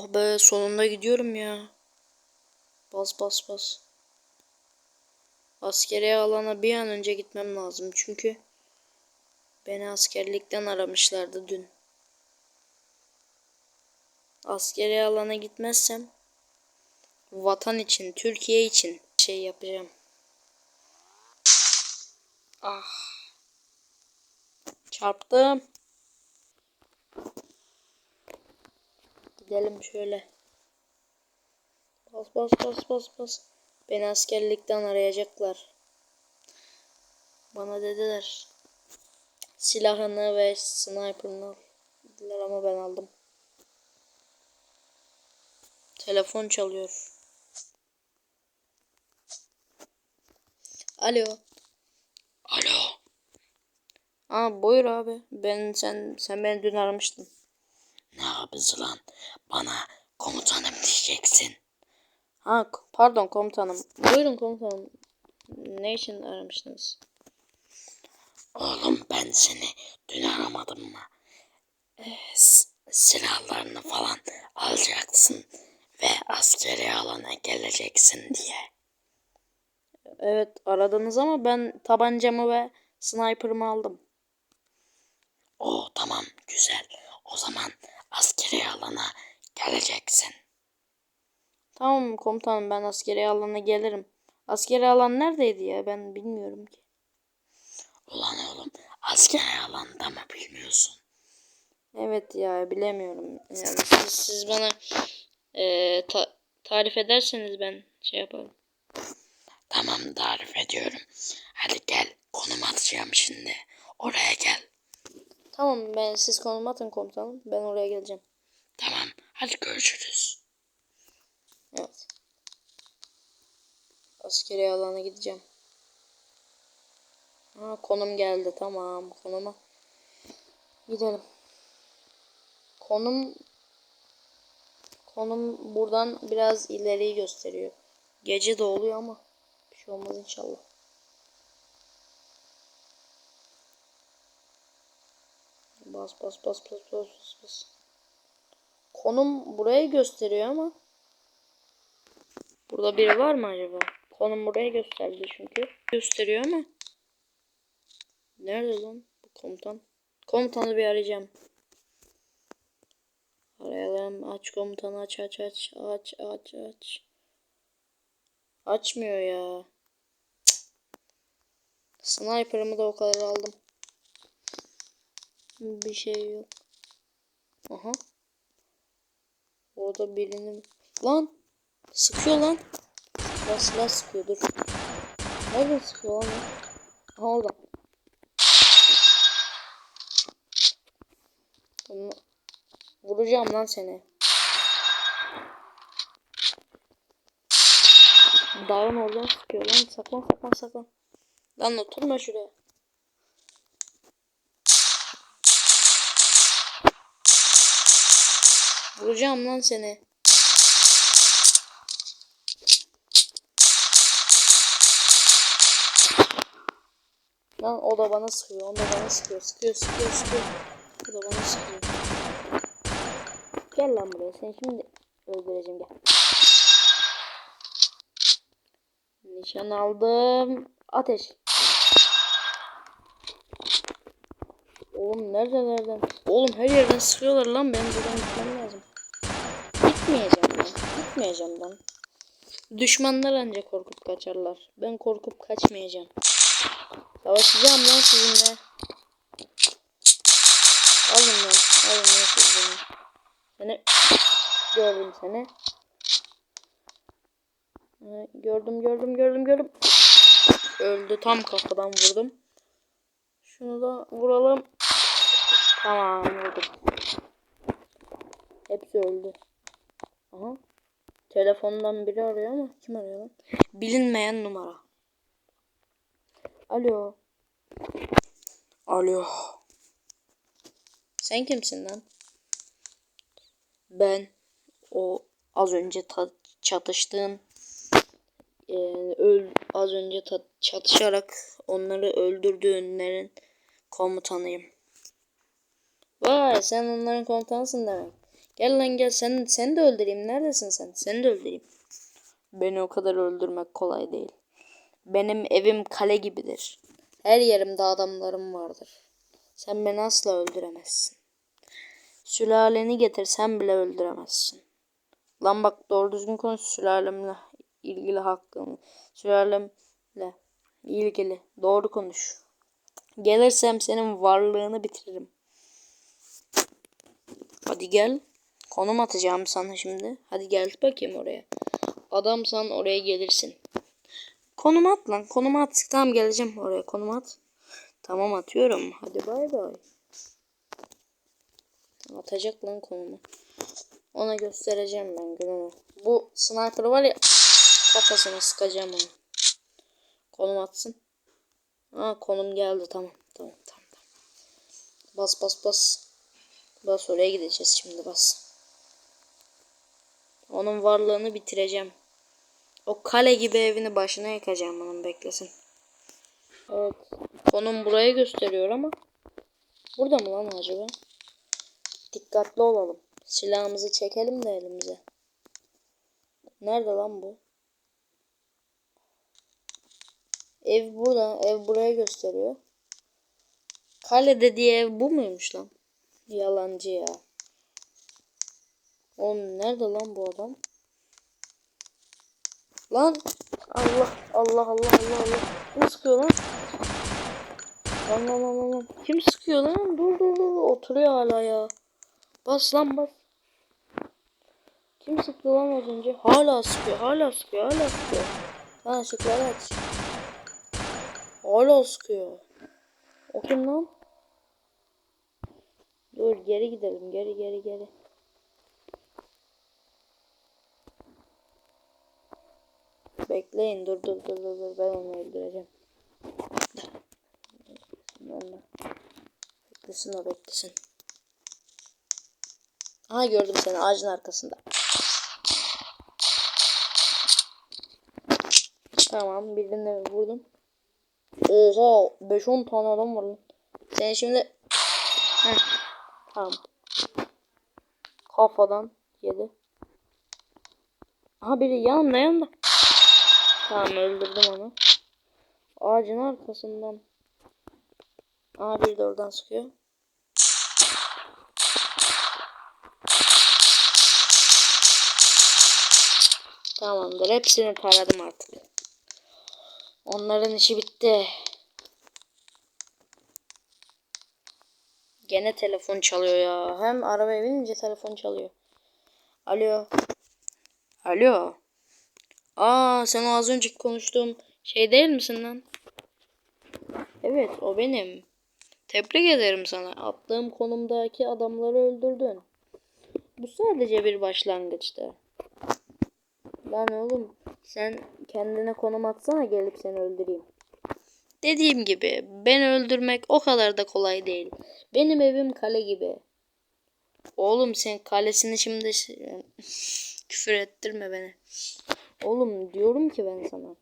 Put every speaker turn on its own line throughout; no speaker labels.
Oh be sonunda gidiyorum ya. Bas bas bas. Askeriye alana bir an önce gitmem lazım. Çünkü beni askerlikten aramışlardı dün. Askeriye alana gitmezsem vatan için, Türkiye için şey yapacağım. Ah. Çarptım. Gidelim şöyle. Bas bas bas bas bas. Beni askerlikten arayacaklar. Bana dediler. Silahını ve sniper'ını al. Dediler ama ben aldım. Telefon çalıyor. Alo.
Alo.
Aa buyur abi. Ben sen sen beni dün aramıştın.
Ne yapıyorsun lan? Bana komutanım diyeceksin.
Ha pardon komutanım. Buyurun komutanım. Ne için aramıştınız?
Oğlum ben seni dün aramadım mı? S- silahlarını falan alacaksın ve askeri alana geleceksin diye.
Evet aradınız ama ben tabancamı ve sniper'ımı aldım.
O tamam güzel. O zaman askeri alana geleceksin.
Tamam komutanım ben askeri alana gelirim. Askeri alan neredeydi ya ben bilmiyorum ki.
Ulan oğlum askeri alanda mı bilmiyorsun?
Evet ya bilemiyorum. Yani siz, siz bana eee, ta- tarif ederseniz ben şey yaparım.
Tamam tarif ediyorum. Hadi gel konum atacağım şimdi. Oraya gel.
Tamam ben siz konum atın komutanım. Ben oraya geleceğim.
Tamam hadi görüşürüz.
Evet. Askeri alana gideceğim. Ha konum geldi tamam konuma. Gidelim. Konum konum buradan biraz ileriyi gösteriyor. Gece de oluyor ama bir şey olmaz inşallah. Bas bas bas bas bas bas bas. Konum burayı gösteriyor ama Burada biri var mı acaba? Konum buraya gösterdi çünkü. Gösteriyor ama. Nerede lan bu komutan? Komutanı bir arayacağım. Arayalım. Aç komutanı aç aç aç aç aç aç. Açmıyor ya. Cık. Sniper'ımı da o kadar aldım. Bir şey yok. Aha. Orada birini... Lan! Sıkıyor lan. Silah silah sıkıyor dur. Nereden sıkıyor lan? Aha orada. Bunu- Vuracağım lan seni. Dağın oradan sıkıyor lan. Saklan saklan saklan. Lan oturma şuraya. Vuracağım lan seni. Lan o da bana sıkıyor. O da bana sıkıyor. Sıkıyor sıkıyor sıkıyor. O da bana sıkıyor. Gel lan buraya. Seni şimdi öldüreceğim gel. Nişan aldım. Ateş. Oğlum nereden nereden? Oğlum her yerden sıkıyorlar lan. Benim buradan gitmem lazım. Gitmeyeceğim ben. Gitmeyeceğim ben. Düşmanlar ancak korkup kaçarlar. Ben korkup kaçmayacağım. Savaşacağım lan sizinle. Alın lan. Alın lan siz beni. Seni gördüm seni. Ee, Gördüm gördüm gördüm gördüm. Öldü tam kafadan vurdum. Şunu da vuralım. Tamam vurdum. Hepsi öldü. Aha. Telefondan biri arıyor ama kim arıyor lan? Bilinmeyen numara. Alo. Alo. Sen kimsin lan? Ben o az önce çatıştığın e, öl az önce çatışarak onları öldürdüğünlerin komutanıyım. Vay sen onların komutanısın demek. Gel lan gel sen seni de öldüreyim. Neredesin sen? Seni de öldüreyim. Beni o kadar öldürmek kolay değil. Benim evim kale gibidir. Her yerimde adamlarım vardır. Sen beni asla öldüremezsin. Sülaleni getirsen bile öldüremezsin. Lan bak doğru düzgün konuş sülalemle ilgili hakkımı. Sülalemle ilgili doğru konuş. Gelirsem senin varlığını bitiririm. Hadi gel. Konum atacağım sana şimdi. Hadi gel bakayım oraya. Adamsan oraya gelirsin. Konum at lan. Konum at. Tamam geleceğim oraya. Konum at. Tamam atıyorum. Hadi bay bay. Atacak lan konumu. Ona göstereceğim ben gününü. Bu sniper var ya kafasına sıkacağım onu. Konum atsın. Ha konum geldi tamam. Tamam tamam. tamam. Bas bas bas. Bas oraya gideceğiz şimdi bas. Onun varlığını bitireceğim. O kale gibi evini başına yakacağım onun beklesin. Evet. Konum buraya gösteriyor ama. Burada mı lan acaba? Dikkatli olalım. Silahımızı çekelim de elimize. Nerede lan bu? Ev burada. Ev buraya gösteriyor. Kale dediği ev bu muymuş lan? Yalancı ya. Oğlum nerede lan bu adam? Lan Allah Allah Allah Allah Allah. Kim sıkıyor lan? Lan lan lan lan, lan. Kim sıkıyor lan? Dur dur dur. Oturuyor hala ya. Bas lan bas. Kim sıktı lan az önce? Hala sıkıyor, hala sıkıyor, hala sıkıyor. Ha ışıkları aç. Hala sıkıyor. O kim lan? Dur geri gidelim, geri geri geri. Bekleyin, dur dur dur dur, dur. ben onu öldüreceğim. Beklesin o beklesin. Aha gördüm seni ağacın arkasında. Tamam birine vurdum. Oha 5-10 tane adam var lan. Sen şimdi Heh, tamam. Kafadan yedi. Aha biri yanımda yanımda. Tamam öldürdüm onu. Ağacın arkasından. Aha biri de oradan sıkıyor. Tamamdır. Hepsini taradım artık. Onların işi bitti. Gene telefon çalıyor ya. Hem arabaya binince telefon çalıyor. Alo. Alo. Aa sen o az önceki konuştuğum şey değil misin lan? Evet o benim. Tebrik ederim sana. Attığım konumdaki adamları öldürdün. Bu sadece bir başlangıçtı. Lan oğlum sen kendine konum atsana gelip seni öldüreyim. Dediğim gibi beni öldürmek o kadar da kolay değil. Benim evim kale gibi. Oğlum sen kalesini şimdi küfür ettirme beni. Oğlum diyorum ki ben sana.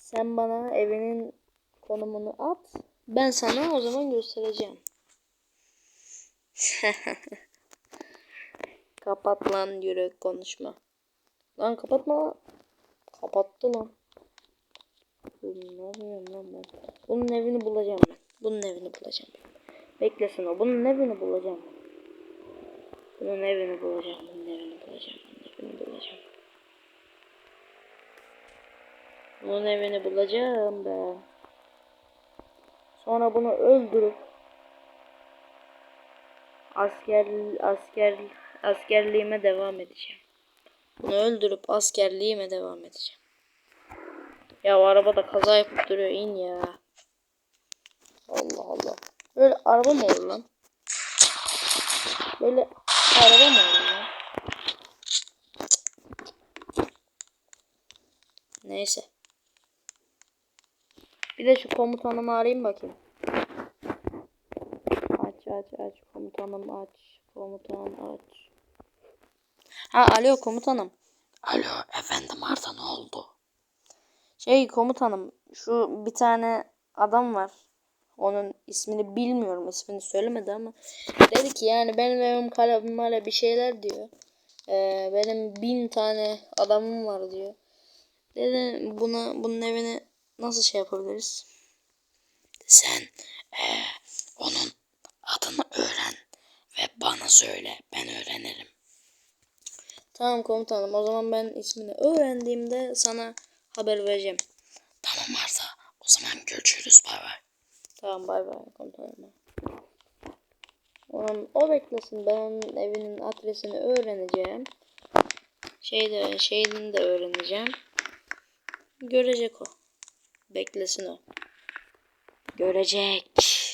Sen bana evinin konumunu at. Ben sana o zaman göstereceğim. Kapat lan yürek konuşma. Lan kapatma. Kapattı lan. Oğlum ne yapıyorum lan ben? Bunun evini bulacağım ben. Bunun evini bulacağım. Beklesin o. Bunun evini bulacağım. Bunun evini bulacağım. Bunun evini bulacağım. Bunun evini bulacağım. Bunun evini bulacağım ben. Sonra bunu öldürüp asker asker askerliğime devam edeceğim. Bunu öldürüp askerliğime devam edeceğim. Ya o arabada kaza yapıp duruyor in ya. Allah Allah. Böyle araba mı olur lan? Böyle araba mı olur lan? Neyse. Bir de şu komutanımı arayayım bakayım. Aç aç aç komutanım aç. Komutan aç. Ha alo komutanım.
Alo efendim Arda ne oldu?
Şey komutanım şu bir tane adam var. Onun ismini bilmiyorum. ismini söylemedi ama dedi ki yani benim evim kale male bir şeyler diyor. Ee, benim bin tane adamım var diyor. Dedi buna bunun evini nasıl şey yapabiliriz?
Sen eee, onun adını öğren ve bana söyle. Ben öğrenirim.
Tamam komutanım o zaman ben ismini öğrendiğimde sana haber vereceğim.
Tamam Arda. O zaman görüşürüz. Bay bay.
Tamam bay bay komutanım. Oğlum, o beklesin ben onun evinin adresini öğreneceğim. Şeyde şeyini de öğreneceğim. Görecek o. Beklesin o. Görecek.